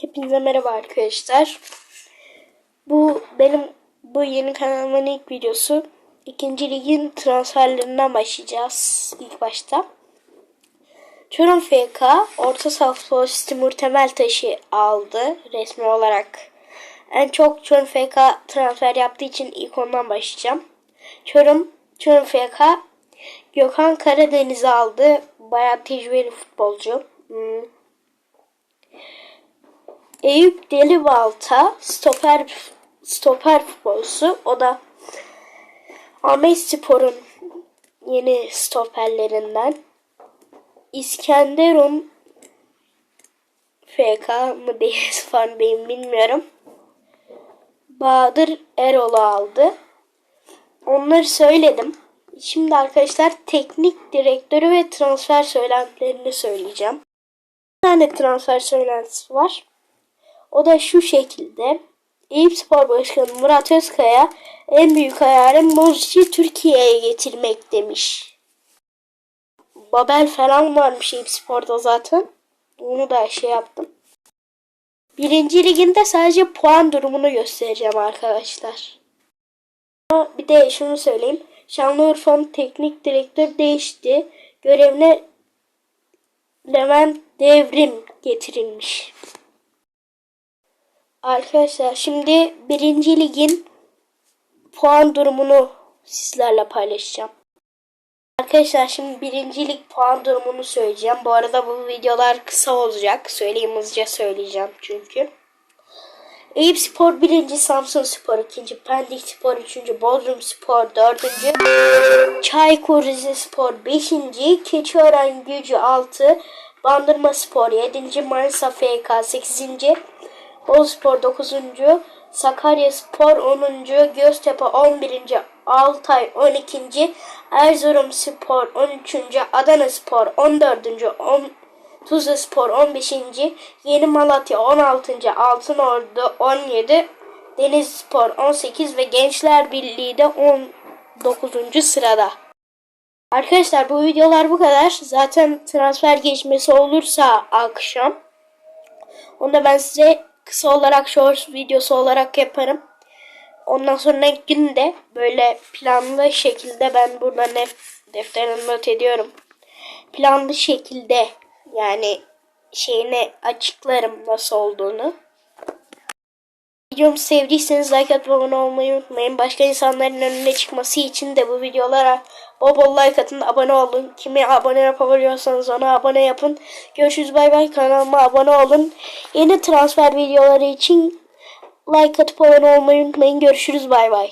Hepinize merhaba arkadaşlar. Bu benim bu yeni kanalımın ilk videosu. İkinci ligin transferlerinden başlayacağız ilk başta. Çorum FK orta saha futbolcusu Timur Temeltaş'ı aldı resmi olarak. En çok Çorum FK transfer yaptığı için ilk ondan başlayacağım. Çorum, Çorum FK Gökhan Karadeniz'i aldı. Bayağı tecrübeli futbolcu. Hmm. Eyüp Delibalta stoper stoper futbolcusu. O da Ahmet Spor'un yeni stoperlerinden. İskenderun FK mı değil falan değil bilmiyorum. Bahadır Erol'u aldı. Onları söyledim. Şimdi arkadaşlar teknik direktörü ve transfer söylentilerini söyleyeceğim. Bir tane transfer söylentisi var. O da şu şekilde. Eyüp Spor Başkanı Murat Özkaya en büyük hayalim Mozic'i Türkiye'ye getirmek demiş. Babel falan varmış Eyüp Spor'da zaten. Onu da şey yaptım. Birinci liginde sadece puan durumunu göstereceğim arkadaşlar. Bir de şunu söyleyeyim. Şanlıurfa'nın teknik direktör değişti. Görevine Levent Devrim getirilmiş. Arkadaşlar şimdi birinci ligin puan durumunu sizlerle paylaşacağım. Arkadaşlar şimdi birinci lig puan durumunu söyleyeceğim. Bu arada bu videolar kısa olacak. Söyleyeyim hızlıca söyleyeceğim çünkü. Eyüp Spor 1. Samsun Spor 2. Pendik Spor 3. Bodrum Spor 4. Çaykur Rizespor 5. Keçiören Gücü 6. Bandırma Spor 7. Manisa FK 8. Boluspor 9. Sakarya Spor 10. Göztepe 11. Altay 12. Erzurum Spor 13. Adana Spor 14. 10, Tuzla Spor 15. Yeni Malatya 16. Altınordu 17. Deniz Spor 18 ve Gençler Birliği de 19. sırada. Arkadaşlar bu videolar bu kadar. Zaten transfer geçmesi olursa akşam. Onu da ben size kısa olarak shorts videosu olarak yaparım. Ondan sonra günde böyle planlı şekilde ben burada nef defterine not ediyorum. Planlı şekilde yani şeyini açıklarım nasıl olduğunu. Videomu sevdiyseniz like atıp abone olmayı unutmayın. Başka insanların önüne çıkması için de bu videolara bol bol like atın, abone olun. Kimi abone yapabiliyorsanız ona abone yapın. Görüşürüz bay bay. Kanalıma abone olun. Yeni transfer videoları için like atıp abone olmayı unutmayın. Görüşürüz bay bay.